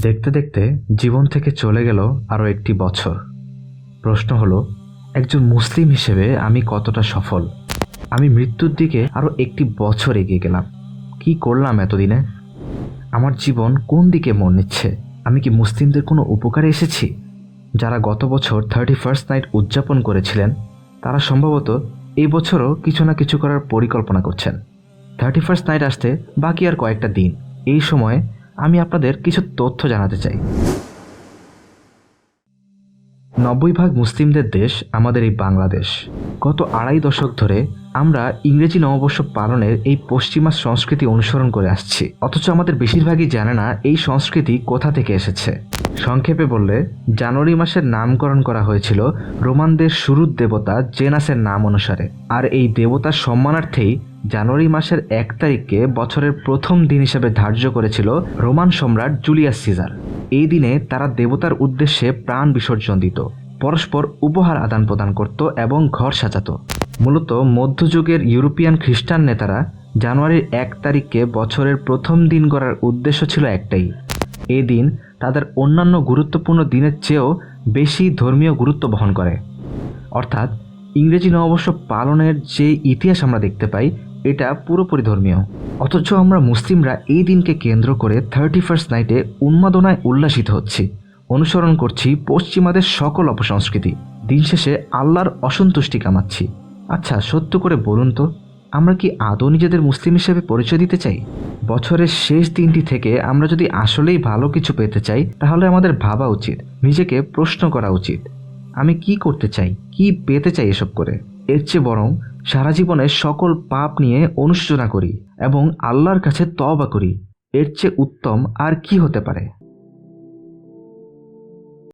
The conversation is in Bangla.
দেখতে দেখতে জীবন থেকে চলে গেল আরও একটি বছর। প্রশ্ন হলো, একজন মুসলিম হিসেবে আমি কতটা সফল? আমি মৃত্যুর দিকে আরও একটি বছর এগিয়ে গেলাম। কি করলাম এতদিনে? আমার জীবন কোন দিকে মন নিচ্ছে? আমি কি মুসলিমদের কোনো উপকারে এসেছি? যারা গত বছর থার্টি ফার্স্ট নাইট উদযাপন করেছিলেন, তারা সম্ভবত এই বছরও কিছু না কিছু করার পরিকল্পনা করছেন। থার্টি ফার্স্ট নাইট আসতে বাকি আর কয়েকটা দিন। এই সময়ে আমি আপনাদের কিছু তথ্য জানাতে চাই। নব্বই ভাগ মুসলিমদের দেশ আমাদের এই বাংলাদেশ। গত আড়াই দশক ধরে আমরা ইংরেজি নববর্ষ পালনের এই পশ্চিমা সংস্কৃতি অনুসরণ করে আসছি। অথচ আমাদের বেশিরভাগই জানে না এই সংস্কৃতি কোথা থেকে এসেছে। সংক্ষেপে বললে, জানুয়ারি মাসের নামকরণ করা হয়েছিল রোমানদের শুরুর দেবতা জেনাসের নাম অনুসারে। আর এই দেবতার সম্মানার্থেই জানুয়ারি মাসের এক তারিখকে বছরের প্রথম দিন হিসেবে ধার্য করেছিল রোমান সম্রাট জুলিয়াস সিজার। এই দিনে তারা দেবতার উদ্দেশ্যে প্রাণ বিসর্জন দিত, পরস্পর উপহার আদান প্রদান করত এবং ঘর সাজাতো। মূলত মধ্যযুগের ইউরোপিয়ান খ্রিস্টান নেতারা জানুয়ারির এক তারিখকে বছরের প্রথম দিন করার উদ্দেশ্য ছিল একটাই। এই দিন তাদের অন্যান্য গুরুত্বপূর্ণ দিনের চেয়েও বেশি ধর্মীয় গুরুত্ব বহন করে। অর্থাৎ ইংরেজি নববর্ষ পালনের যে ইতিহাস আমরা দেখতে পাই এটা পুরোপুরি ধর্মীয়। অথচ আমরা মুসলিমরা এই দিনকে কেন্দ্র করে থার্টি ফার্স্ট নাইটে উন্মাদনায় উল্লাসিত হচ্ছি। অনুসরণ করছি পশ্চিমাদের সকল অপসংস্কৃতি। দিন শেষে আল্লাহর অসন্তুষ্টি কামাচ্ছি। আচ্ছা সত্য করে বলুন তো, আমরা কি আদৌ নিজেদের মুসলিম হিসেবে পরিচয় দিতে চাই? বছরের শেষ দিনটি থেকে আমরা যদি আসলেই ভালো কিছু পেতে চাই, তাহলে আমাদের ভাবা উচিত, নিজেকে প্রশ্ন করা উচিত। আমি কি করতে চাই, কি পেতে চাই এসব করে? এর চেয়ে বরং সারা জীবনের সকল পাপ নিয়ে অনুশোচনা করি এবং আল্লাহর কাছে তবা করি। এর চেয়ে উত্তম আর কি হতে পারে?